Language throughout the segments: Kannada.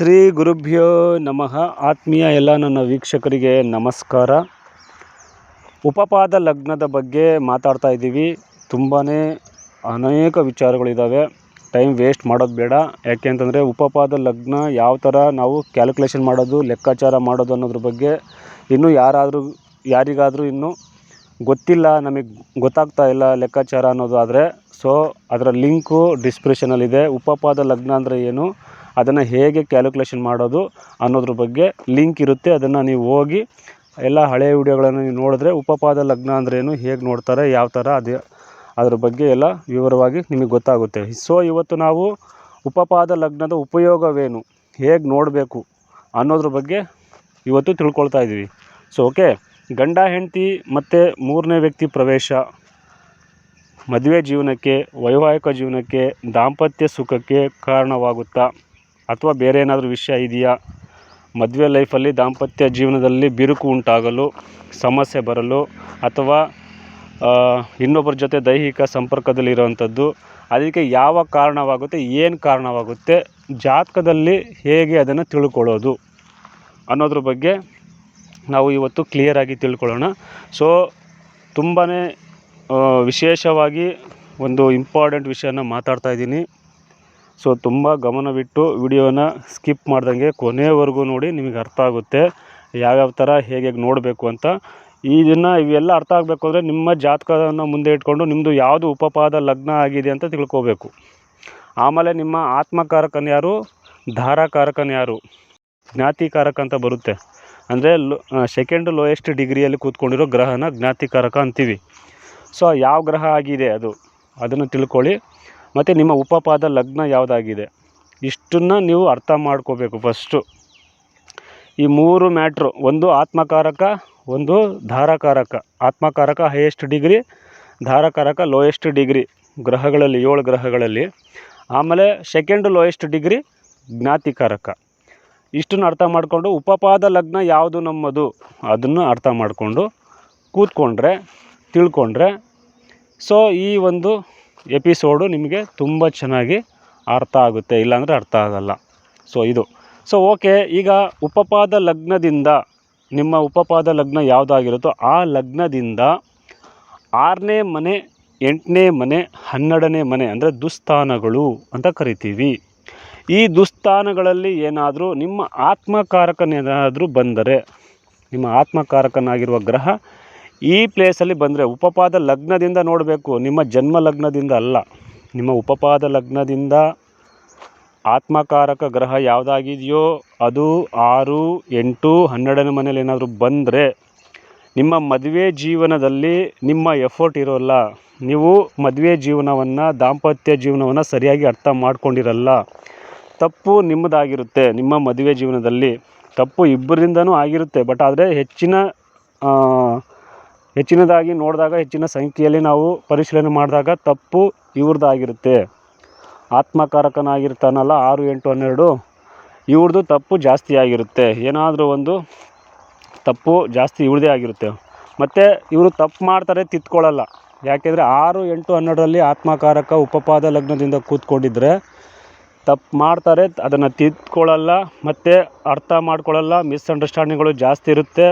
ಶ್ರೀ ಗುರುಭ್ಯೋ ನಮಃ. ಆತ್ಮೀಯ ಎಲ್ಲ ನನ್ನ ವೀಕ್ಷಕರಿಗೆ ನಮಸ್ಕಾರ. ಉಪಪಾದ ಲಗ್ನದ ಬಗ್ಗೆ ಮಾತಾಡ್ತಾ ಇದ್ದೀವಿ. ತುಂಬಾ ಅನೇಕ ವಿಚಾರಗಳಿದ್ದಾವೆ ಟೈಮ್ ವೇಸ್ಟ್ ಮಾಡೋದು ಬೇಡ. ಯಾಕೆ ಅಂತಂದರೆ ಉಪಪಾದ ಲಗ್ನ ಯಾವ ಥರ ನಾವು ಕ್ಯಾಲ್ಕುಲೇಷನ್ ಮಾಡೋದು, ಲೆಕ್ಕಾಚಾರ ಮಾಡೋದು ಅನ್ನೋದ್ರ ಬಗ್ಗೆ ಇನ್ನೂ ಯಾರಾದರೂ, ಯಾರಿಗಾದರೂ ಇನ್ನೂ ಗೊತ್ತಿಲ್ಲ, ನಮಗೆ ಗೊತ್ತಾಗ್ತಾ ಇಲ್ಲ ಲೆಕ್ಕಾಚಾರ ಅನ್ನೋದು ಆದರೆ ಸೊ, ಅದರ ಲಿಂಕು ಡಿಸ್ಕ್ರಿಪ್ಷನಲ್ಲಿದೆ. ಉಪಪಾದ ಲಗ್ನ ಅಂದರೆ ಏನು? ಅದನ್ನು ಹೇಗೆ ಕ್ಯಾಲ್ಕುಲೇಷನ್ ಮಾಡೋದು ಅನ್ನೋದ್ರ ಬಗ್ಗೆ ಲಿಂಕ್ ಇರುತ್ತೆ. ಅದನ್ನು ನೀವು ಹೋಗಿ ಎಲ್ಲ ಹಳೆಯ ವಿಡಿಯೋಗಳನ್ನು ನೀವು ನೋಡಿದ್ರೆ ಉಪಪಾದ ಲಗ್ನ ಅಂದ್ರೇನು ಹೇಗೆ ನೋಡ್ತಾರೆ, ಯಾವ ಥರ ಅದೇ ಅದ್ರ ಬಗ್ಗೆ ಎಲ್ಲ ವಿವರವಾಗಿ ನಿಮಗೆ ಗೊತ್ತಾಗುತ್ತೆ. ಸೊ ಇವತ್ತು ನಾವು ಉಪಪಾದ ಲಗ್ನದ ಉಪಯೋಗವೇನು, ಹೇಗೆ ನೋಡಬೇಕು ಅನ್ನೋದ್ರ ಬಗ್ಗೆ ಇವತ್ತು ತಿಳ್ಕೊಳ್ತಾ ಇದ್ದೀವಿ. ಸೊ ಓಕೆ ಗಂಡ, ಹೆಂಡತಿ ಮತ್ತು ಮೂರನೇ ವ್ಯಕ್ತಿ ಪ್ರವೇಶ, ಮದುವೆ ಜೀವನಕ್ಕೆ, ವೈವಾಹಿಕ ಜೀವನಕ್ಕೆ, ದಾಂಪತ್ಯ ಸುಖಕ್ಕೆ ಕಾರಣವಾಗುತ್ತಾ? ಅಥವಾ ಬೇರೆ ಏನಾದರೂ ವಿಷಯ ಇದೆಯಾ? ಮದುವೆ ಲೈಫಲ್ಲಿ ದಾಂಪತ್ಯ ಜೀವನದಲ್ಲಿ ಬಿರುಕು ಉಂಟಾಗಲು, ಸಮಸ್ಯೆ ಬರಲು ಅಥವಾ ಇನ್ನೊಬ್ಬರ ಜೊತೆ ದೈಹಿಕ ಸಂಪರ್ಕದಲ್ಲಿರುವಂಥದ್ದು, ಅದಕ್ಕೆ ಯಾವ ಕಾರಣವಾಗುತ್ತೆ, ಏನು ಕಾರಣವಾಗುತ್ತೆ, ಜಾತಕದಲ್ಲಿ ಹೇಗೆ ಅದನ್ನು ತಿಳ್ಕೊಳ್ಳೋದು ಅನ್ನೋದ್ರ ಬಗ್ಗೆ ನಾವು ಇವತ್ತು ಕ್ಲಿಯರಾಗಿ ತಿಳ್ಕೊಳ್ಳೋಣ. ಸೊ ತುಂಬಾ ವಿಶೇಷವಾಗಿ ಒಂದು ಇಂಪಾರ್ಟೆಂಟ್ ವಿಷಯನ ಮಾತಾಡ್ತಾ ಇದ್ದೀನಿ. ಸೊ ತುಂಬ ಗಮನವಿಟ್ಟು ವಿಡಿಯೋನ ಸ್ಕಿಪ್ ಮಾಡ್ದಂಗೆ ಕೊನೆವರೆಗೂ ನೋಡಿ ನಿಮಗೆ ಅರ್ಥ ಆಗುತ್ತೆ ಯಾವ್ಯಾವ ಥರ ಹೇಗೆ ಹೇಗೆ ನೋಡಬೇಕು ಅಂತ. ಇದನ್ನು ಇವೆಲ್ಲ ಅರ್ಥ ಆಗಬೇಕು ಅಂದರೆ ನಿಮ್ಮ ಜಾತಕವನ್ನು ಮುಂದೆ ಇಟ್ಕೊಂಡು ನಿಮ್ಮದು ಯಾವುದು ಉಪಪಾದ ಲಗ್ನ ಆಗಿದೆ ಅಂತ ತಿಳ್ಕೋಬೇಕು. ಆಮೇಲೆ ನಿಮ್ಮ ಆತ್ಮಕಾರಕನ ಯಾರು ಧಾರಾಕಾರಕನ ಯಾರು ಜ್ಞಾತಿಕಾರಕ ಅಂತ ಬರುತ್ತೆ. ಅಂದರೆ ಲೊ ಸೆಕೆಂಡ್ ಲೋಯೆಸ್ಟ್ ಡಿಗ್ರಿಯಲ್ಲಿ ಕೂತ್ಕೊಂಡಿರೋ ಗ್ರಹನ ಜ್ಞಾತಿಕಾರಕ ಅಂತೀವಿ. ಸೊ ಯಾವ ಗ್ರಹ ಆಗಿದೆ ಅದು? ಅದನ್ನು ತಿಳ್ಕೊಳ್ಳಿ. ಮತ್ತು ನಿಮ್ಮ ಉಪಪಾದ ಲಗ್ನ ಯಾವುದಾಗಿದೆ? ಇಷ್ಟನ್ನು ನೀವು ಅರ್ಥ ಮಾಡ್ಕೋಬೇಕು ಫಸ್ಟು ಈ ಮೂರು ಮ್ಯಾಟ್ರು ಒಂದು ಆತ್ಮಕಾರಕ, ಒಂದು ಧಾರಕಾರಕ. ಆತ್ಮಕಾರಕ ಹೈಯೆಸ್ಟ್ ಡಿಗ್ರಿ ಧಾರಕಾರಕ ಲೋಯೆಸ್ಟ್ ಡಿಗ್ರಿ ಗ್ರಹಗಳಲ್ಲಿ, ಏಳು ಗ್ರಹಗಳಲ್ಲಿ. ಆಮೇಲೆ ಸೆಕೆಂಡ್ ಲೋಯೆಸ್ಟ್ ಡಿಗ್ರಿ ಜ್ಞಾತಿಕಾರಕ. ಇಷ್ಟನ್ನು ಅರ್ಥ ಮಾಡಿಕೊಂಡು ಉಪಪಾದ ಲಗ್ನ ಯಾವುದು ನಮ್ಮದು? ಅದನ್ನು ಅರ್ಥ ಮಾಡಿಕೊಂಡು ಕೂತ್ಕೊಂಡ್ರೆ, ತಿಳ್ಕೊಂಡ್ರೆ. ಸೊ ಈ ಒಂದು ಎಪಿಸೋಡು ನಿಮಗೆ ತುಂಬ ಚೆನ್ನಾಗಿ ಅರ್ಥ ಆಗುತ್ತೆ, ಇಲ್ಲಾಂದರೆ ಅರ್ಥ ಆಗಲ್ಲ. ಸೊ ಇದು. ಸೊ ಓಕೆ ಈಗ ಉಪಪಾದ ಲಗ್ನದಿಂದ, ನಿಮ್ಮ ಉಪಪಾದ ಲಗ್ನ ಯಾವುದಾಗಿರುತ್ತೋ ಆ ಲಗ್ನದಿಂದ ಆರನೇ ಮನೆ, ಎಂಟನೇ ಮನೆ, ಹನ್ನೆರಡನೇ ಮನೆ, ಅಂದರೆ ದುಸ್ಥಾನಗಳು ಅಂತ ಕರಿತೀವಿ. ಈ ದುಸ್ಥಾನಗಳಲ್ಲಿ ಏನಾದರೂ ನಿಮ್ಮ ಆತ್ಮಕಾರಕನೇನಾದರೂ ಬಂದರೆ, ನಿಮ್ಮ ಆತ್ಮಕಾರಕನಾಗಿರುವ ಗ್ರಹ ಈ ಪ್ಲೇಸಲ್ಲಿ ಬಂದರೆ ಉಪಪಾದ ಲಗ್ನದಿಂದ ನೋಡಬೇಕು. ನಿಮ್ಮ ಜನ್ಮ ಲಗ್ನದಿಂದ ಅಲ್ಲ. ನಿಮ್ಮ ಉಪಪಾದ ಲಗ್ನದಿಂದ ಆತ್ಮಕಾರಕ ಗ್ರಹ ಯಾವುದಾಗಿದೆಯೋ ಅದು ಆರು, ಎಂಟು, ಹನ್ನೆರಡನೇ ಮನೇಲಿ ಏನಾದರೂ ಬಂದರೆ ನಿಮ್ಮ ಮದುವೆ ಜೀವನದಲ್ಲಿ ನಿಮ್ಮ ಎಫರ್ಟ್ ಇರೋಲ್ಲ. ನೀವು ಮದುವೆ ಜೀವನವನ್ನು, ದಾಂಪತ್ಯ ಜೀವನವನ್ನು ಸರಿಯಾಗಿ ಅರ್ಥ ಮಾಡ್ಕೊಂಡಿರಲ್ಲ. ತಪ್ಪು ನಿಮ್ಮದಾಗಿರುತ್ತೆ ನಿಮ್ಮ ಮದುವೆ ಜೀವನದಲ್ಲಿ. ತಪ್ಪು ಇಬ್ಬರಿಂದನೂ ಆಗಿರುತ್ತೆ. ಬಟ್ ಆದರೆ ಹೆಚ್ಚಿನ ಹೆಚ್ಚಿನದಾಗಿ ನೋಡಿದಾಗ ಹೆಚ್ಚಿನ ಸಂಖ್ಯೆಯಲ್ಲಿ ನಾವು ಪರಿಶೀಲನೆ ಮಾಡಿದಾಗ ತಪ್ಪು ಇವ್ರದ್ದಾಗಿರುತ್ತೆ. ಆತ್ಮಕಾರಕನಾಗಿರ್ತಾನಲ್ಲ, ಆರು, ಎಂಟು, ಹನ್ನೆರಡು, ಇವ್ರದ್ದು ತಪ್ಪು ಜಾಸ್ತಿ ಆಗಿರುತ್ತೆ. ಏನಾದರೂ ಒಂದು ತಪ್ಪು ಜಾಸ್ತಿ ಇವ್ರದೇ ಆಗಿರುತ್ತೆ. ಮತ್ತು ಇವರು ತಪ್ಪು ಮಾಡ್ತಾರೆ ತಿತ್ಕೊಳ್ಳಲ್ಲ ಯಾಕೆಂದರೆ ಆರು, ಎಂಟು, ಹನ್ನೆರಡರಲ್ಲಿ ಆತ್ಮಕಾರಕ, ಉಪಪಾದ ಲಗ್ನದಿಂದ ಕೂತ್ಕೊಂಡಿದ್ರೆ ತಪ್ಪು ಮಾಡ್ತಾರೆ, ಅದನ್ನು ತಿದ್ಕೊಳ್ಳಲ್ಲ ಮತ್ತು ಅರ್ಥ ಮಾಡ್ಕೊಳ್ಳಲ್ಲ ಮಿಸ್ಅಂಡರ್ಸ್ಟ್ಯಾಂಡಿಂಗ್ಗಳು ಜಾಸ್ತಿ ಇರುತ್ತೆ.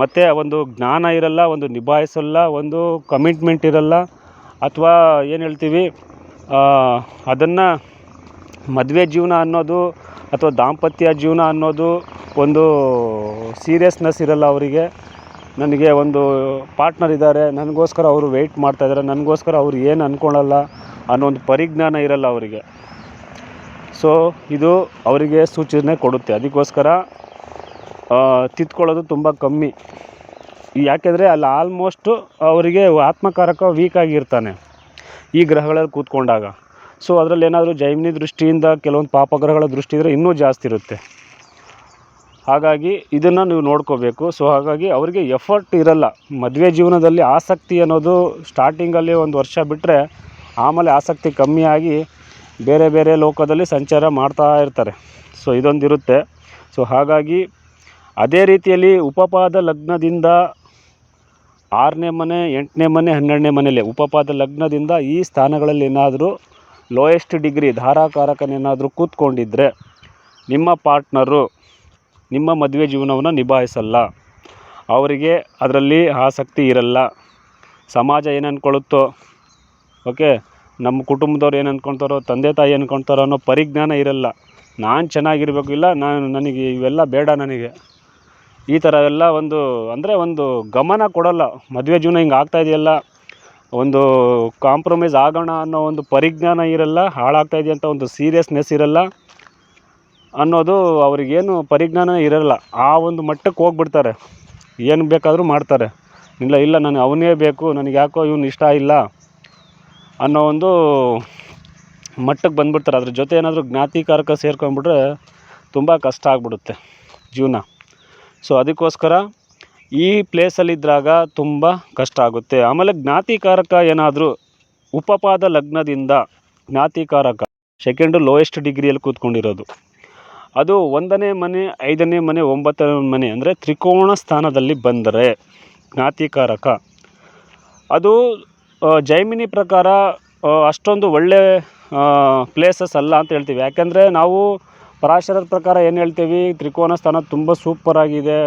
ಮತ್ತು ಒಂದು ಜ್ಞಾನ ಇರಲ್ಲ, ಒಂದು ನಿಭಾಯಿಸಲ್ಲ, ಒಂದು ಕಮಿಟ್ಮೆಂಟ್ ಇರಲ್ಲ. ಅಥವಾ ಏನು ಹೇಳ್ತೀವಿ ಅದನ್ನು ಮದುವೆ ಜೀವನ ಅನ್ನೋದು ಅಥವಾ ದಾಂಪತ್ಯ ಜೀವನ ಅನ್ನೋದು ಒಂದು ಸೀರಿಯಸ್ನೆಸ್ ಇರಲ್ಲ ಅವರಿಗೆ. ನನಗೆ ಒಂದು ಪಾರ್ಟ್ನರ್ ಇದ್ದಾರೆ, ನನಗೋಸ್ಕರ ಅವರು ವೆಯ್ಟ್ ಮಾಡ್ತಾಯಿದ್ದಾರೆ ನನಗೋಸ್ಕರ ಅವ್ರು ಏನು ಅಂದ್ಕೊಳ್ಳಲ್ಲ ಅನ್ನೋ ಒಂದು ಪರಿಜ್ಞಾನ ಇರಲ್ಲ ಅವರಿಗೆ. ಸೊ ಇದು ಅವರಿಗೆ ಸೂಚನೆ ಕೊಡುತ್ತೆ. ಅದಕ್ಕೋಸ್ಕರ ತಿದ್ಕೊಳ್ಳೋದು ತುಂಬ ಕಮ್ಮಿ. ಯಾಕೆಂದರೆ ಅಲ್ಲಿ ಆಲ್ಮೋಸ್ಟು ಅವರಿಗೆ ಆತ್ಮಕಾರಕ ವೀಕ್ ಆಗಿರ್ತಾನೆ ಈ ಗ್ರಹಗಳಲ್ಲಿ ಕೂತ್ಕೊಂಡಾಗ. ಸೊ ಅದರಲ್ಲಿ ಏನಾದರೂ ಜೈಮಿನಿ ದೃಷ್ಟಿಯಿಂದ ಕೆಲವೊಂದು ಪಾಪಗ್ರಹಗಳ ದೃಷ್ಟಿ ಇದ್ದರೆ ಇನ್ನೂ ಜಾಸ್ತಿ ಇರುತ್ತೆ. ಹಾಗಾಗಿ ಇದನ್ನು ನೀವು ನೋಡ್ಕೋಬೇಕು. ಸೊ ಹಾಗಾಗಿ ಅವರಿಗೆ ಎಫರ್ಟ್ ಇರಲ್ಲ. ಮದುವೆ ಜೀವನದಲ್ಲಿ ಆಸಕ್ತಿ ಅನ್ನೋದು ಸ್ಟಾರ್ಟಿಂಗಲ್ಲಿ ಒಂದು ವರ್ಷ ಬಿಟ್ಟರೆ ಆಮೇಲೆ ಆಸಕ್ತಿ ಕಮ್ಮಿಯಾಗಿ ಬೇರೆ ಬೇರೆ ಲೋಕದಲ್ಲಿ ಸಂಚಾರ ಮಾಡ್ತಾ ಇರ್ತಾರೆ. ಸೊ ಇದೊಂದು ಇರುತ್ತೆ ಸೊ ಹಾಗಾಗಿ ಅದೇ ರೀತಿಯಲ್ಲಿ ಉಪಪಾದ ಲಗ್ನದಿಂದ ಆರನೇ ಮನೆ, ಎಂಟನೇ ಮನೆ, ಹನ್ನೆರಡನೇ ಮನೆಯಲ್ಲಿ ಉಪಪಾದ ಲಗ್ನದಿಂದ ಈ ಸ್ಥಾನಗಳಲ್ಲಿ ಏನಾದರೂ ಲೋಯೆಸ್ಟ್ ಡಿಗ್ರಿ ಧಾರಾಕಾರಕನೇನಾದರೂ ಕೂತ್ಕೊಂಡಿದ್ದರೆ ನಿಮ್ಮ ಪಾರ್ಟ್ನರು ನಿಮ್ಮ ಮದುವೆ ಜೀವನವನ್ನು ನಿಭಾಯಿಸಲ್ಲ. ಅವರಿಗೆ ಅದರಲ್ಲಿ ಆಸಕ್ತಿ ಇರಲ್ಲ. ಸಮಾಜ ಏನು ಅಂದ್ಕೊಳ್ಳುತ್ತೋ ಓಕೆ ನಮ್ಮ ಕುಟುಂಬದವ್ರು ಏನು ಅಂದ್ಕೊಳ್ತಾರೋ ತಂದೆ ತಾಯಿ ಅಂದ್ಕೊಳ್ತಾರೋ ಅನ್ನೋ ಪರಿಜ್ಞಾನ ಇರಲ್ಲ. ನಾನು ಚೆನ್ನಾಗಿರಬೇಕು ಇಲ್ಲ ನಾನು ನನಗೆ ಇವೆಲ್ಲ ಬೇಡ ನನಗೆ. ಈ ಥರ ಎಲ್ಲ ಒಂದು, ಅಂದರೆ ಒಂದು ಗಮನ ಕೊಡೋಲ್ಲ. ಮದುವೆ ಜೀವನ ಹಿಂಗೆ ಆಗ್ತಾ ಇದೆಯಲ್ಲ, ಒಂದು ಕಾಂಪ್ರಮೈಸ್ ಆಗೋಣ ಅನ್ನೋ ಒಂದು ಪರಿಜ್ಞಾನ ಇರಲ್ಲ, ಹಾಳಾಗ್ತಾ ಇದೆ ಅಂತ ಒಂದು ಸೀರಿಯಸ್ನೆಸ್ ಇರಲ್ಲ ಅನ್ನೋದು ಅವ್ರಿಗೇನು ಪರಿಜ್ಞಾನ ಇರಲ್ಲ. ಆ ಒಂದು ಮಟ್ಟಕ್ಕೆ ಹೋಗ್ಬಿಡ್ತಾರೆ. ಏನು ಬೇಕಾದರೂ ಮಾಡ್ತಾರೆ. ಇಲ್ಲ ಇಲ್ಲ ನನಗೆ ಅವನೇ ಬೇಕು, ನನಗೆ ಯಾಕೋ ಇವನು ಇಷ್ಟ ಇಲ್ಲ ಅನ್ನೋ ಒಂದು ಮಟ್ಟಕ್ಕೆ ಬಂದುಬಿಡ್ತಾರೆ. ಅದ್ರ ಜೊತೆ ಏನಾದರೂ ಜ್ಞಾತಿಕಾರಕ ಸೇರ್ಕೊಂಡ್ಬಿಟ್ರೆ ತುಂಬ ಕಷ್ಟ ಆಗ್ಬಿಡುತ್ತೆ ಜೀವನ. ಸೊ ಅದಕ್ಕೋಸ್ಕರ ಈ ಪ್ಲೇಸಲ್ಲಿದ್ದಾಗ ತುಂಬ ಕಷ್ಟ ಆಗುತ್ತೆ. ಆಮೇಲೆ ಜ್ಞಾತಿಕಾರಕ ಏನಾದರೂ ಉಪಪಾದ ಲಗ್ನದಿಂದ ಜ್ಞಾತಿಕಾರಕ ಸೆಕೆಂಡು ಲೋಯೆಸ್ಟ್ ಡಿಗ್ರಿಯಲ್ಲಿ ಕೂತ್ಕೊಂಡಿರೋದು. ಅದು ಒಂದನೇ ಮನೆ, ಐದನೇ ಮನೆ, ಒಂಬತ್ತನೇ ಮನೆ ಅಂದರೆ ತ್ರಿಕೋಣ ಸ್ಥಾನದಲ್ಲಿ ಬಂದರೆ ಜ್ಞಾತಿಕಾರಕ. ಅದು ಜೈಮಿನಿ ಪ್ರಕಾರ ಅಷ್ಟೊಂದು ಒಳ್ಳೆ ಪ್ಲೇಸಸ್ ಅಲ್ಲ ಅಂತ ಹೇಳ್ತೀವಿ. ಯಾಕೆಂದರೆ ನಾವು ಪರಾಶರದ ಪ್ರಕಾರ ಏನು ಹೇಳ್ತೀವಿ? ತ್ರಿಕೋನ ಸ್ಥಾನ ತುಂಬ ಸೂಪರಾಗಿದೆ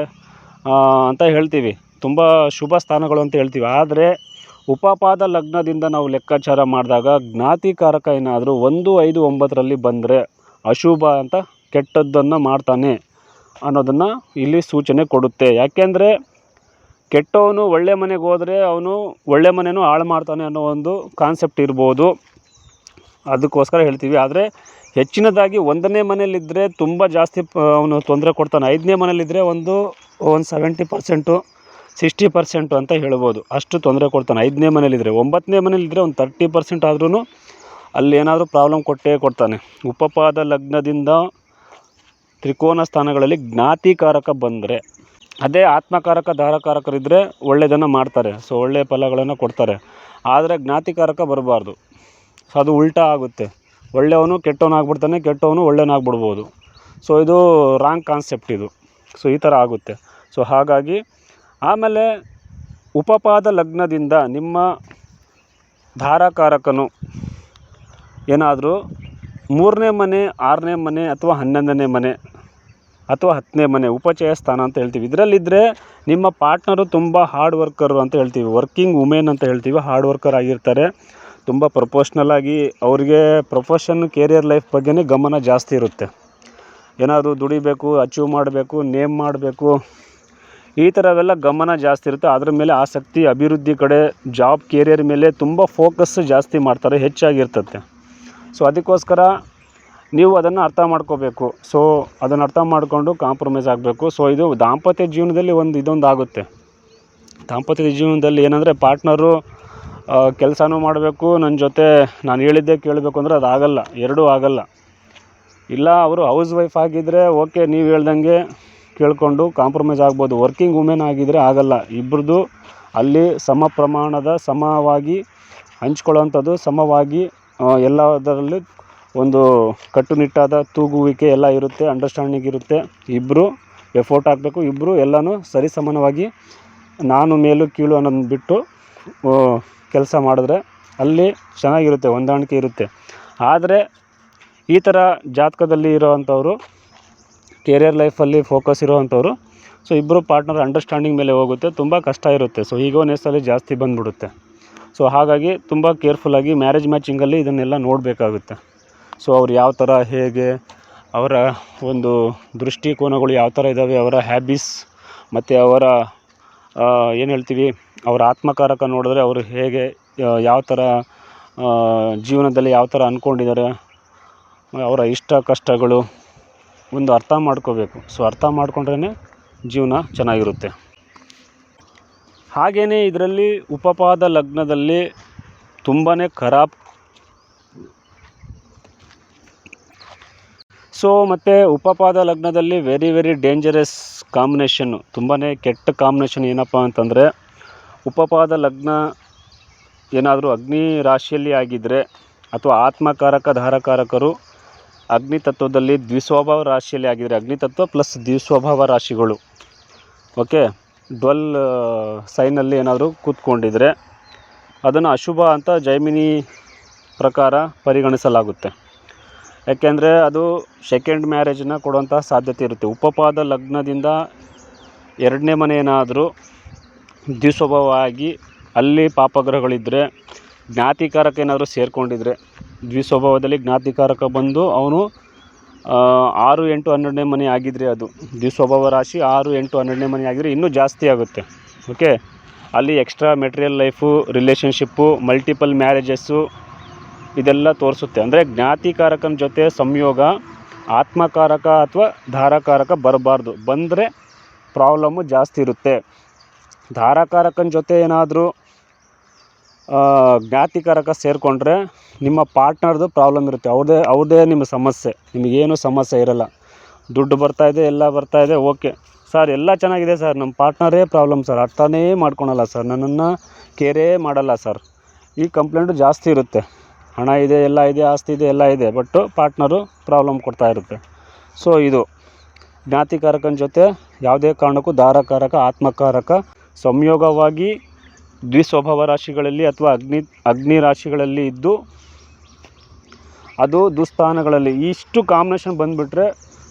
ಅಂತ ಹೇಳ್ತೀವಿ. ತುಂಬ ಶುಭ ಸ್ಥಾನಗಳು ಅಂತ ಹೇಳ್ತೀವಿ. ಆದರೆ ಉಪಪಾದ ಲಗ್ನದಿಂದ ನಾವು ಲೆಕ್ಕಾಚಾರ ಮಾಡಿದಾಗ ಜ್ಞಾತಿಕಾರಕ ಏನಾದರೂ ಒಂದು ಐದು ಒಂಬತ್ತರಲ್ಲಿ ಬಂದರೆ ಅಶುಭ ಅಂತ ಕೆಟ್ಟದ್ದನ್ನು ಮಾಡ್ತಾನೆ ಅನ್ನೋದನ್ನು ಇಲ್ಲಿ ಸೂಚನೆ ಕೊಡುತ್ತೆ. ಯಾಕೆಂದರೆ ಕೆಟ್ಟವನು ಒಳ್ಳೆ ಮನೆಗೆ ಹೋದರೆ ಅವನು ಒಳ್ಳೆ ಮನೆಯೂ ಹಾಳು ಮಾಡ್ತಾನೆ ಅನ್ನೋ ಒಂದು ಕಾನ್ಸೆಪ್ಟ್ ಇರ್ಬೋದು. ಅದಕ್ಕೋಸ್ಕರ ಹೇಳ್ತೀವಿ. ಆದರೆ ಹೆಚ್ಚಿನದಾಗಿ ಒಂದನೇ ಮನೇಲಿದ್ದರೆ ತುಂಬ ಜಾಸ್ತಿ ಅವನು ತೊಂದರೆ ಕೊಡ್ತಾನೆ. ಐದನೇ ಮನೇಲಿದ್ದರೆ ಒಂದು ಒಂದು ಸೆವೆಂಟಿ ಪರ್ಸೆಂಟು ಸಿಕ್ಸ್ಟಿ ಪರ್ಸೆಂಟು ಅಂತ ಹೇಳ್ಬೋದು. ಅಷ್ಟು ತೊಂದರೆ ಕೊಡ್ತಾನೆ. ಐದನೇ ಮನೇಲಿದ್ದರೆ ಒಂಬತ್ತನೇ ಮನೇಲಿದ್ದರೆ ಒಂದು ತರ್ಟಿ ಪರ್ಸೆಂಟ್ ಆದ್ರೂ ಅಲ್ಲಿ ಏನಾದರೂ ಪ್ರಾಬ್ಲಮ್ ಕೊಟ್ಟೇ ಕೊಡ್ತಾನೆ. ಉಪಪಾದ ಲಗ್ನದಿಂದ ತ್ರಿಕೋನ ಸ್ಥಾನಗಳಲ್ಲಿ ಜ್ಞಾತಿಕಾರಕ ಬಂದರೆ, ಅದೇ ಆತ್ಮಕಾರಕ ಧಾರಕಾರಕರಿದ್ದರೆ ಒಳ್ಳೆಯದನ್ನು ಮಾಡ್ತಾರೆ. ಸೊ, ಒಳ್ಳೆಯ ಫಲಗಳನ್ನು ಕೊಡ್ತಾರೆ. ಆದರೆ ಜ್ಞಾತಿಕಾರಕ ಬರಬಾರ್ದು. ಸೊ, ಅದು ಉಲ್ಟಾ ಆಗುತ್ತೆ. ಒಳ್ಳೆಯವನು ಕೆಟ್ಟವನಾಗ್ಬಿಡ್ತಾನೆ, ಕೆಟ್ಟವನು ಒಳ್ಳೆಯವನಾಗ್ಬಿಡ್ಬೋದು ಸೊ ಇದು ರಾಂಗ್ ಕಾನ್ಸೆಪ್ಟ್ ಇದು. ಸೊ ಈ ಥರ ಆಗುತ್ತೆ. ಸೊ ಹಾಗಾಗಿ ಆಮೇಲೆ ಉಪಪಾದ ಲಗ್ನದಿಂದ ನಿಮ್ಮ ಧಾರಾಕಾರಕನು ಏನಾದರೂ ಮೂರನೇ ಮನೆ, ಆರನೇ ಮನೆ ಅಥವಾ ಹನ್ನೊಂದನೇ ಮನೆ ಅಥವಾ ಹತ್ತನೇ ಮನೆ ಉಪಚಯ ಸ್ಥಾನ ಅಂತ ಹೇಳ್ತೀವಿ. ಇದರಲ್ಲಿದ್ದರೆ ನಿಮ್ಮ ಪಾರ್ಟ್ನರು ತುಂಬ ಹಾರ್ಡ್ ವರ್ಕರು ಅಂತ ಹೇಳ್ತೀವಿ. ವರ್ಕಿಂಗ್ ವುಮೆನ್ ಅಂತ ಹೇಳ್ತೀವಿ. ಹಾರ್ಡ್ ವರ್ಕರ್ ಆಗಿರ್ತಾರೆ. ತುಂಬ ಪ್ರೊಫೆಷ್ನಲ್ ಆಗಿ ಅವ್ರಿಗೆ ಪ್ರೊಫೆಷನ್ ಕೆರಿಯರ್ ಲೈಫ್ ಬಗ್ಗೆನೇ ಗಮನ ಜಾಸ್ತಿ ಇರುತ್ತೆ. ಏನಾದರೂ ದುಡಿಬೇಕು ಅಚೀವ್ ಮಾಡಬೇಕು ನೇಮ್ ಮಾಡಬೇಕು, ಈ ಥರವೆಲ್ಲ ಗಮನ ಜಾಸ್ತಿ ಇರುತ್ತೆ. ಅದ್ರ ಮೇಲೆ ಆಸಕ್ತಿ, ಅಭಿವೃದ್ಧಿ ಕಡೆ ಜಾಬ್ ಕೆರಿಯರ್ ಮೇಲೆ ತುಂಬ ಫೋಕಸ್ ಜಾಸ್ತಿ ಮಾಡ್ತಾರೆ ಹೆಚ್ಚಾಗಿರ್ತತೆ ಸೊ ಅದಕ್ಕೋಸ್ಕರ ನೀವು ಅದನ್ನು ಅರ್ಥ ಮಾಡ್ಕೋಬೇಕು. ಸೊ ಅದನ್ನು ಅರ್ಥ ಮಾಡಿಕೊಂಡು ಕಾಂಪ್ರಮೈಸ್ ಆಗಬೇಕು. ಸೊ ಇದು ದಾಂಪತ್ಯ ಜೀವನದಲ್ಲಿ ಒಂದು ಇದೊಂದು ಆಗುತ್ತೆ. ದಾಂಪತ್ಯ ಜೀವನದಲ್ಲಿ ಏನಂದರೆ ಪಾರ್ಟ್ನರು ಕೆಲಸನೂ ಮಾಡಬೇಕು ನನ್ನ ಜೊತೆ ನಾನು ಹೇಳಿದ್ದೆ ಕೇಳಬೇಕು ಅಂದರೆ ಅದು ಆಗಲ್ಲ, ಎರಡೂ ಆಗಲ್ಲ. ಇಲ್ಲ, ಅವರು ಹೌಸ್ ವೈಫ್ ಆಗಿದ್ದರೆ ಓಕೆ ನೀವು ಹೇಳ್ದಂಗೆ ಕೇಳಿಕೊಂಡು ಕಾಂಪ್ರಮೈಸ್ ಆಗ್ಬೋದು. ವರ್ಕಿಂಗ್ ವುಮೆನ್ ಆಗಿದ್ದರೆ ಆಗಲ್ಲ. ಇಬ್ಬರದ್ದು ಅಲ್ಲಿ ಸಮ ಪ್ರಮಾಣದ ಸಮವಾಗಿ ಹಂಚ್ಕೊಳ್ಳೋವಂಥದ್ದು ಸಮವಾಗಿ ಎಲ್ಲದರಲ್ಲಿ ಒಂದು ಕಟ್ಟುನಿಟ್ಟಾದ ತೂಗುವಿಕೆ ಎಲ್ಲ ಇರುತ್ತೆ ಅಂಡರ್ಸ್ಟ್ಯಾಂಡಿಂಗ್ ಇರುತ್ತೆ. ಇಬ್ಬರು ಎಫೋರ್ಟ್ ಹಾಕಬೇಕು ಇಬ್ಬರು ಎಲ್ಲನೂ ಸರಿಸಮಾನವಾಗಿ ನಾನು ಮೇಲು ಕೀಳು ಅನ್ನೋದನ್ನ ಬಿಟ್ಟು ಕೆಲಸ ಮಾಡಿದ್ರೆ ಅಲ್ಲಿ ಚೆನ್ನಾಗಿರುತ್ತೆ, ಹೊಂದಾಣಿಕೆ ಇರುತ್ತೆ. ಆದರೆ ಈ ಥರ ಜಾತಕದಲ್ಲಿ ಇರೋವಂಥವ್ರು ಕೆರಿಯರ್ ಲೈಫಲ್ಲಿ ಫೋಕಸ್ ಇರೋವಂಥವ್ರು ಸೊ ಇಬ್ಬರು ಪಾರ್ಟ್ನರ್ ಅಂಡರ್ಸ್ಟ್ಯಾಂಡಿಂಗ್ ಮೇಲೆ ಹೋಗುತ್ತೆ, ತುಂಬ ಕಷ್ಟ ಇರುತ್ತೆ. ಸೊ ಈಗೋನೆಸ್ಸಲ್ಲಿ ಜಾಸ್ತಿ ಬಂದುಬಿಡುತ್ತೆ. ಸೊ ಹಾಗಾಗಿ ತುಂಬ ಕೇರ್ಫುಲ್ಲಾಗಿ ಮ್ಯಾರೇಜ್ ಮ್ಯಾಚಿಂಗಲ್ಲಿ ಇದನ್ನೆಲ್ಲ ನೋಡಬೇಕಾಗುತ್ತೆ. ಸೊ ಅವ್ರು ಯಾವ ಥರ ಹೇಗೆ, ಅವರ ಒಂದು ದೃಷ್ಟಿಕೋನಗಳು ಯಾವ ಥರ ಇದ್ದಾವೆ ಅವರ ಹ್ಯಾಬಿಸ್ ಮತ್ತು ಅವರ ಏನು ಹೇಳ್ತೀವಿ ಅವರ ಆತ್ಮಕಾರಕ ನೋಡಿದ್ರೆ ಅವರು ಹೇಗೆ ಯಾವ ಥರ ಜೀವನದಲ್ಲಿ ಯಾವ ಥರ ಅಂದ್ಕೊಂಡಿದ್ದಾರೆ, ಅವರ ಇಷ್ಟ ಕಷ್ಟಗಳು ಒಂದು ಅರ್ಥ ಮಾಡ್ಕೋಬೇಕು. ಸೊ, ಅರ್ಥ ಮಾಡಿಕೊಂಡ್ರೇ ಜೀವನ ಚೆನ್ನಾಗಿರುತ್ತೆ. ಹಾಗೆಯೇ ಇದರಲ್ಲಿ ಉಪಪಾದ ಲಗ್ನದಲ್ಲಿ ತುಂಬಾ ಖರಾಬ್. ಸೊ, ಮತ್ತು ಉಪಪಾದ ಲಗ್ನದಲ್ಲಿ ವೆರಿ ವೆರಿ ಡೇಂಜರಸ್ ಕಾಂಬಿನೇಷನ್ನು ತುಂಬಾ ಕೆಟ್ಟ ಕಾಂಬಿನೇಷನ್ ಏನಪ್ಪ ಅಂತಂದರೆ ಉಪಪಾದ ಲಗ್ನ ಏನಾದರೂ ಅಗ್ನಿ ರಾಶಿಯಲ್ಲಿ ಆಗಿದ್ದರೆ ಅಥವಾ ಆತ್ಮಕಾರಕ, ಧಾರಕಾರಕರು ಅಗ್ನಿ ತತ್ವದಲ್ಲಿ ದ್ವಿಸ್ವಭಾವ ರಾಶಿಯಲ್ಲಿ ಆಗಿದ್ದರೆ ಅಗ್ನಿ ತತ್ವ ಪ್ಲಸ್ ದ್ವಿಸ್ವಭಾವ ರಾಶಿಗಳು. ಓಕೆ? ಡ್ವೆಲ್ ಸೈನಲ್ಲಿ ಏನಾದರೂ ಕೂತ್ಕೊಂಡಿದ್ರೆ ಅದನ್ನು ಅಶುಭ ಅಂತ ಜೈಮಿನಿ ಪ್ರಕಾರ ಪರಿಗಣಿಸಲಾಗುತ್ತೆ. ಯಾಕೆಂದರೆ ಅದು ಸೆಕೆಂಡ್ ಮ್ಯಾರೇಜನ್ನ ಕೊಡುವಂಥ ಸಾಧ್ಯತೆ ಇರುತ್ತೆ. ಉಪಪಾದ ಲಗ್ನದಿಂದ ಎರಡನೇ ಮನೆ ಏನಾದರೂ ದ್ವಿಸ್ವಭಾವ ಆಗಿ ಅಲ್ಲಿ ಪಾಪಗ್ರಹಗಳಿದ್ದರೆ ಜ್ಞಾತಿಕಾರಕ ಏನಾದರೂ ಸೇರಿಕೊಂಡಿದ್ರೆ, ದ್ವಿಸ್ವಭಾವದಲ್ಲಿ ಜ್ಞಾತಿಕಾರಕ ಬಂದು ಅವನು ಆರು ಎಂಟು ಹನ್ನೆರಡನೇ ಮನೆ ಆಗಿದ್ರೆ ಅದು. ದ್ವಿಸ್ವಭಾವ ರಾಶಿ ಆರು ಎಂಟು ಹನ್ನೆರಡನೇ ಮನೆ ಆಗಿದ್ರೆ ಇನ್ನೂ ಜಾಸ್ತಿ ಆಗುತ್ತೆ. ಓಕೆ? ಅಲ್ಲಿ extra material life relationship multiple marriages ಇದೆಲ್ಲ ತೋರಿಸುತ್ತೆ. ಅಂದರೆ ಜ್ಞಾತಿಕಾರಕನ ಜೊತೆ ಸಂಯೋಗ, ಆತ್ಮಕಾರಕ ಅಥವಾ ಧಾರಕಾರಕ ಬರಬಾರ್ದು. ಬಂದರೆ ಪ್ರಾಬ್ಲಮ್ಮು ಜಾಸ್ತಿ ಇರುತ್ತೆ. ಧಾರಕಾರಕನ ಜೊತೆ ಏನಾದರೂ ಜ್ಞಾತಿಕಾರಕ ಸೇರಿಕೊಂಡ್ರೆ ನಿಮ್ಮ ಪಾರ್ಟ್ನರ್ದು ಪ್ರಾಬ್ಲಮ್ ಇರುತ್ತೆ. ಅವ್ರದೇ ಅವ್ರದೇ ನಿಮ್ಮ ಸಮಸ್ಯೆ. ನಿಮಗೇನು ಸಮಸ್ಯೆ ಇರಲ್ಲ. ದುಡ್ಡು ಬರ್ತಾಯಿದೆ ಎಲ್ಲ ಬರ್ತಾಯಿದೆ ಓಕೆ. ಸರ್, ಎಲ್ಲ ಚೆನ್ನಾಗಿದೆ ಸರ್. ನಮ್ಮ ಪಾರ್ಟ್ನರೇ ಪ್ರಾಬ್ಲಮ್ ಸರ್. ಅರ್ಥನೇ ಮಾಡ್ಕೊಳಲ್ಲ ಸರ್. ನನ್ನನ್ನು ಕೇರೇ ಮಾಡಲ್ಲ ಸರ್. ಈ ಕಂಪ್ಲೇಂಟು ಜಾಸ್ತಿ ಇರುತ್ತೆ. ಹಣ ಇದೆ, ಎಲ್ಲ ಇದೆ, ಆಸ್ತಿ ಇದೆ, ಎಲ್ಲ ಇದೆ. ಬಟ್ಟು ಪಾರ್ಟ್ನರು ಪ್ರಾಬ್ಲಮ್ ಕೊಡ್ತಾ ಇರುತ್ತೆ. ಸೊ, ಇದು ಜ್ಞಾತಿಕಾರಕನ ಜೊತೆ ಯಾವುದೇ ಕಾರಣಕ್ಕೂ ಧಾರಕಾರಕ, ಆತ್ಮಕಾರಕ ಸಂಯೋಗವಾಗಿ ದ್ವಿಸ್ವಭಾವ ರಾಶಿಗಳಲ್ಲಿ ಅಥವಾ ಅಗ್ನಿ ಅಗ್ನಿ ರಾಶಿಗಳಲ್ಲಿ ಇದ್ದು, ಅದು ದುಸ್ಥಾನಗಳಲ್ಲಿ. ಇಷ್ಟು ಕಾಂಬಿನೇಷನ್ ಬಂದುಬಿಟ್ರೆ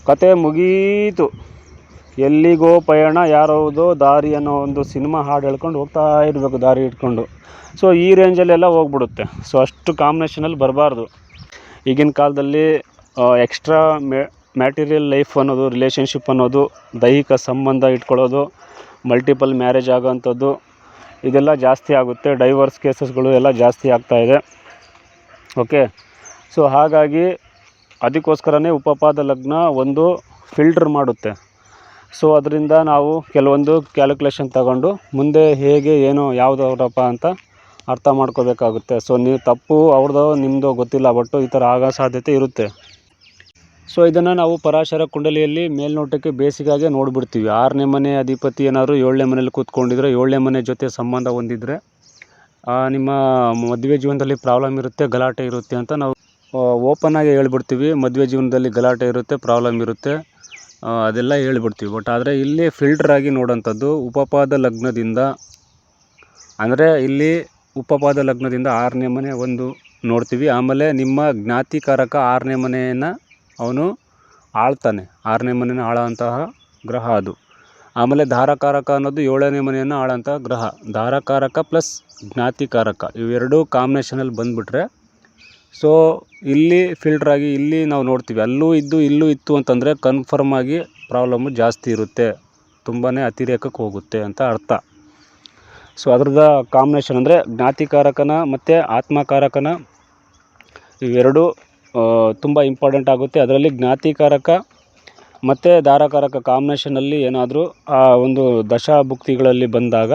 ಕತೆ ಮುಗೀತು. ಎಲ್ಲಿಗೋ ಪಯಣ ಯಾರೋದೋ ದಾರಿ ಅನ್ನೋ ಒಂದು ಸಿನಿಮಾ ಹಾಡು ಹೇಳ್ಕೊಂಡು ಹೋಗ್ತಾ ಇರಬೇಕು ದಾರಿ ಇಟ್ಕೊಂಡು. ಸೊ ಈ ರೇಂಜಲ್ಲೆಲ್ಲ ಹೋಗ್ಬಿಡುತ್ತೆ. ಸೊ ಅಷ್ಟು ಕಾಂಬಿನೇಷನಲ್ಲಿ ಬರಬಾರ್ದು. ಈಗಿನ ಕಾಲದಲ್ಲಿ ಎಕ್ಸ್ಟ್ರಾ ಮ್ಯಾಟೀರಿಯಲ್ ಲೈಫ್ ಅನ್ನೋದು ರಿಲೇಷನ್ಶಿಪ್ ಅನ್ನೋದು, ದೈಹಿಕ ಸಂಬಂಧ ಇಟ್ಕೊಳ್ಳೋದು ಮಲ್ಟಿಪಲ್ ಮ್ಯಾರೇಜ್ ಆಗೋವಂಥದ್ದು ಇದೆಲ್ಲ ಜಾಸ್ತಿ ಆಗುತ್ತೆ. ಡೈವರ್ಸ್ ಕೇಸಸ್ಗಳು ಎಲ್ಲ ಜಾಸ್ತಿ ಆಗ್ತಾಯಿದೆ ಓಕೆ ಸೊ ಹಾಗಾಗಿ ಅದಕ್ಕೋಸ್ಕರನೇ ಉಪಪಾದ ಲಗ್ನ ಒಂದು ಫಿಲ್ಟ್ರ್ ಮಾಡುತ್ತೆ. ಸೊ ಅದರಿಂದ ನಾವು ಕೆಲವೊಂದು ಕ್ಯಾಲ್ಕುಲೇಷನ್ ತಗೊಂಡು ಮುಂದೆ ಹೇಗೆ, ಏನು, ಯಾವುದವ್ರಪ್ಪ ಅಂತ ಅರ್ಥ ಮಾಡ್ಕೋಬೇಕಾಗುತ್ತೆ. ಸೊ ನೀವು ತಪ್ಪು, ಅವ್ರದ್ದು ನಿಮ್ಮದು ಗೊತ್ತಿಲ್ಲ ಬಟ್ಟು ಈ ಥರ ಆಗೋ ಸಾಧ್ಯತೆ ಇರುತ್ತೆ. ಸೊ ಇದನ್ನು ನಾವು ಪರಾಶರ ಕುಂಡಲಿಯಲ್ಲಿ ಮೇಲ್ನೋಟಕ್ಕೆ ಬೇಸಿಗಾಗೆ ನೋಡಿಬಿಡ್ತೀವಿ. ಆರನೇ ಮನೆ ಅಧಿಪತಿ ಏನಾದರೂ ಏಳನೇ ಮನೇಲಿ ಕೂತ್ಕೊಂಡಿದ್ರೆ ಏಳನೇ ಮನೆ ಜೊತೆ ಸಂಬಂಧ ಹೊಂದಿದ್ರೆ ನಿಮ್ಮ ಮದುವೆ ಜೀವನದಲ್ಲಿ ಪ್ರಾಬ್ಲಮ್ ಇರುತ್ತೆ, ಗಲಾಟೆ ಇರುತ್ತೆ ಅಂತ ನಾವು ಓಪನ್ ಆಗಿ ಹೇಳ್ಬಿಡ್ತೀವಿ. ಮದುವೆ ಜೀವನದಲ್ಲಿ ಗಲಾಟೆ ಇರುತ್ತೆ, ಪ್ರಾಬ್ಲಮ್ ಇರುತ್ತೆ ಅದೆಲ್ಲ ಹೇಳ್ಬಿಡ್ತೀವಿ. ಬಟ್ ಆದರೆ ಇಲ್ಲಿ ಫಿಲ್ಟರ್ ಆಗಿ ನೋಡೋಂಥದ್ದು ಉಪಪಾದ ಲಗ್ನದಿಂದ, ಅಂದರೆ ಇಲ್ಲಿ ಉಪಪಾದ ಲಗ್ನದಿಂದ ಆರನೇ ಮನೆ ಒಂದು ನೋಡ್ತೀವಿ. ಆಮೇಲೆ ನಿಮ್ಮ ಜ್ಞಾತಿಕಾರಕ ಆರನೇ ಮನೆಯನ್ನು ಅವನು ಆಳ್ತಾನೆ. ಆರನೇ ಮನೆಯನ್ನು ಆಳೋಂತಹ ಗ್ರಹ ಅದು. ಆಮೇಲೆ ಧಾರಕಾರಕ ಅನ್ನೋದು ಏಳನೇ ಮನೆಯನ್ನು ಆಳೋಂಥ ಗ್ರಹ. ಧಾರಕಾರಕ ಪ್ಲಸ್ ಜ್ಞಾತಿಕಾರಕ. ಇವೆರಡೂ ಕಾಂಬಿನೇಷನಲ್ಲಿ ಬಂದುಬಿಟ್ರೆ ಸೊ ಇಲ್ಲಿ ಫಿಲ್ಟ್ರ್ ಆಗಿ ಇಲ್ಲಿ ನಾವು ನೋಡ್ತೀವಿ. ಅಲ್ಲೂ ಇದ್ದು ಇಲ್ಲೂ ಇತ್ತು ಅಂತಂದರೆ ಕನ್ಫರ್ಮ್ ಆಗಿ ಪ್ರಾಬ್ಲಮ್ಮು ಜಾಸ್ತಿ ಇರುತ್ತೆ. ತುಂಬಾ ಅತಿರೇಕಕ್ಕೆ ಹೋಗುತ್ತೆ ಅಂತ ಅರ್ಥ. ಸೊ ಅದ್ರದ್ದು ಕಾಂಬಿನೇಷನ್ ಅಂದರೆ ಜ್ಞಾತಿಕಾರಕನ ಮತ್ತು ಆತ್ಮಕಾರಕನ ಇವೆರಡೂ ತುಂಬ ಇಂಪಾರ್ಟೆಂಟ್ ಆಗುತ್ತೆ. ಅದರಲ್ಲಿ ಜ್ಞಾತಿಕಾರಕ ಮತ್ತು ಧಾರಕಾರಕ ಕಾಂಬಿನೇಷನಲ್ಲಿ ಏನಾದರೂ, ಆ, ಒಂದು ದಶಾಭುಕ್ತಿಗಳಲ್ಲಿ ಬಂದಾಗ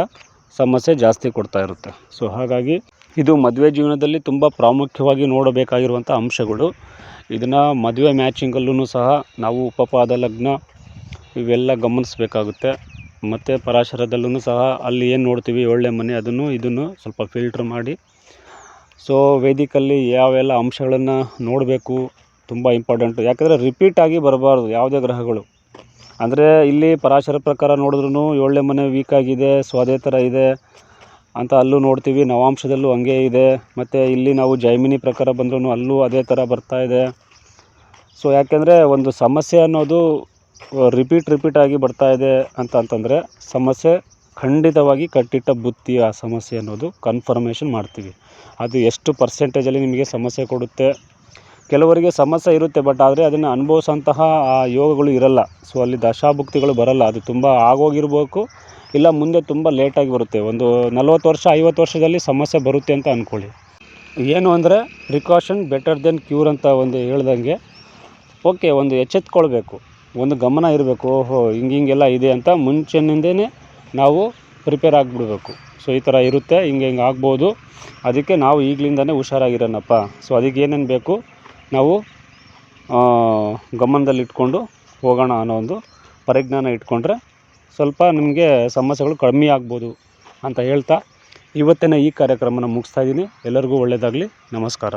ಸಮಸ್ಯೆ ಜಾಸ್ತಿ ಕೊಡ್ತಾ ಇರುತ್ತೆ. ಸೊ ಹಾಗಾಗಿ ಇದು ಮದುವೆ ಜೀವನದಲ್ಲಿ ತುಂಬ ಪ್ರಾಮುಖ್ಯವಾಗಿ ನೋಡಬೇಕಾಗಿರುವಂಥ ಅಂಶಗಳು. ಇದನ್ನು ಮದುವೆ ಮ್ಯಾಚಿಂಗಲ್ಲೂ ಸಹ ನಾವು ಉಪಪಾದ ಲಗ್ನ ಇವೆಲ್ಲ ಗಮನಿಸಬೇಕಾಗುತ್ತೆ. ಮತ್ತು ಪರಾಶರದಲ್ಲೂ ಸಹ ಅಲ್ಲಿ ಏನು ನೋಡ್ತೀವಿ, ಒಳ್ಳೆ ಮನೆ ಅದನ್ನು, ಇದನ್ನು ಸ್ವಲ್ಪ ಫಿಲ್ಟ್ರ್ ಮಾಡಿ ಸೊ ವೇದಿಕಲ್ಲಿ ಯಾವೆಲ್ಲ ಅಂಶಗಳನ್ನು ನೋಡಬೇಕು ತುಂಬ ಇಂಪಾರ್ಟೆಂಟು ಯಾಕಂದರೆ ರಿಪೀಟ್ ಆಗಿ ಬರಬಾರ್ದು ಯಾವುದೇ ಗ್ರಹಗಳು. ಅಂದರೆ ಇಲ್ಲಿ ಪರಾಶರ ಪ್ರಕಾರ ನೋಡಿದ್ರೂ ಏಳನೇ ಮನೆ ವೀಕ್ ಆಗಿದೆ ಸೊ ಅದೇ ಥರ ಇದೆ ಅಂತ ಅಲ್ಲೂ ನೋಡ್ತೀವಿ. ನವಾಂಶದಲ್ಲೂ ಹಂಗೆ ಇದೆ. ಮತ್ತು ಇಲ್ಲಿ ನಾವು ಜೈಮಿನಿ ಪ್ರಕಾರ ಬಂದ್ರೂ ಅಲ್ಲೂ ಅದೇ ಥರ ಬರ್ತಾ ಇದೆ. ಸೊ ಯಾಕೆಂದರೆ ಒಂದು ಸಮಸ್ಯೆ ಅನ್ನೋದು ರಿಪೀಟ್ ರಿಪೀಟ್ ಆಗಿ ಬರ್ತಾ ಇದೆ ಅಂತ ಅಂತಂದರೆ ಸಮಸ್ಯೆ ಖಂಡಿತವಾಗಿ ಕಟ್ಟಿಟ್ಟ ಆ ಸಮಸ್ಯೆ ಅನ್ನೋದು ಕನ್ಫರ್ಮೇಷನ್ ಮಾಡ್ತೀವಿ. ಅದು ಎಷ್ಟು ಪರ್ಸೆಂಟೇಜಲ್ಲಿ ನಿಮಗೆ ಸಮಸ್ಯೆ ಕೊಡುತ್ತೆ? ಕೆಲವರಿಗೆ ಸಮಸ್ಯೆ ಇರುತ್ತೆ ಬಟ್ ಆದರೆ ಅದನ್ನು ಅನುಭವಿಸೋಂತಹ ಆ ಯೋಗಗಳು ಇರಲ್ಲ. ಸೊ ಅಲ್ಲಿ ದಶಾಭುಕ್ತಿಗಳು ಬರಲ್ಲ. ಅದು ತುಂಬ ಆಗೋಗಿರ್ಬೇಕು. ಇಲ್ಲ, ಮುಂದೆ ತುಂಬ ಲೇಟಾಗಿ ಬರುತ್ತೆ. ಒಂದು ನಲ್ವತ್ತು ವರ್ಷ, ಐವತ್ತು ವರ್ಷದಲ್ಲಿ ಸಮಸ್ಯೆ ಬರುತ್ತೆ ಅಂತ ಅಂದ್ಕೊಳ್ಳಿ ಏನು ಅಂದರೆ ಪ್ರಿಕಾಷನ್ ಬೆಟರ್ ದೆನ್ ಕ್ಯೂರ್ ಅಂತ ಒಂದು ಹೇಳ್ದಂಗೆ ಓಕೆ ಒಂದು ಎಚ್ಚೆತ್ಕೊಳ್ಬೇಕು. ಒಂದು ಗಮನ ಇರಬೇಕು. ಓಹೋ, ಹಿಂಗೆ ಹಿಂಗೆಲ್ಲ ಇದೆ ಅಂತ ಮುಂಚಿನಿಂದನೇ ನಾವು ಪ್ರಿಪೇರ್ ಆಗಿಬಿಡ್ಬೇಕು. ಸೊ ಈ ಥರ ಇರುತ್ತೆ, ಹಿಂಗೆ ಹಿಂಗೆ ಆಗ್ಬೋದು. ಅದಕ್ಕೆ ನಾವು ಈಗಲಿಂದನೇ ಹುಷಾರಾಗಿರೋಣಪ್ಪ. ಸೊ ಅದಕ್ಕೆ ಏನೇನು ಬೇಕು ನಾವು ಗಮನದಲ್ಲಿಟ್ಕೊಂಡು ಹೋಗೋಣ ಅನ್ನೋ ಒಂದು ಪರಿಜ್ಞಾನ ಇಟ್ಕೊಂಡ್ರೆ ಸ್ವಲ್ಪ ನಿಮಗೆ ಸಮಸ್ಯೆಗಳು ಕಡಿಮೆ ಆಗ್ಬೋದು ಅಂತ ಹೇಳ್ತಾ ಇವತ್ತಿನ ಈ ಕಾರ್ಯಕ್ರಮನ ಮುಗಿಸ್ತಾ ಇದ್ದೀನಿ. ಎಲ್ಲರಿಗೂ ಒಳ್ಳೆಯದಾಗಲಿ. ನಮಸ್ಕಾರ.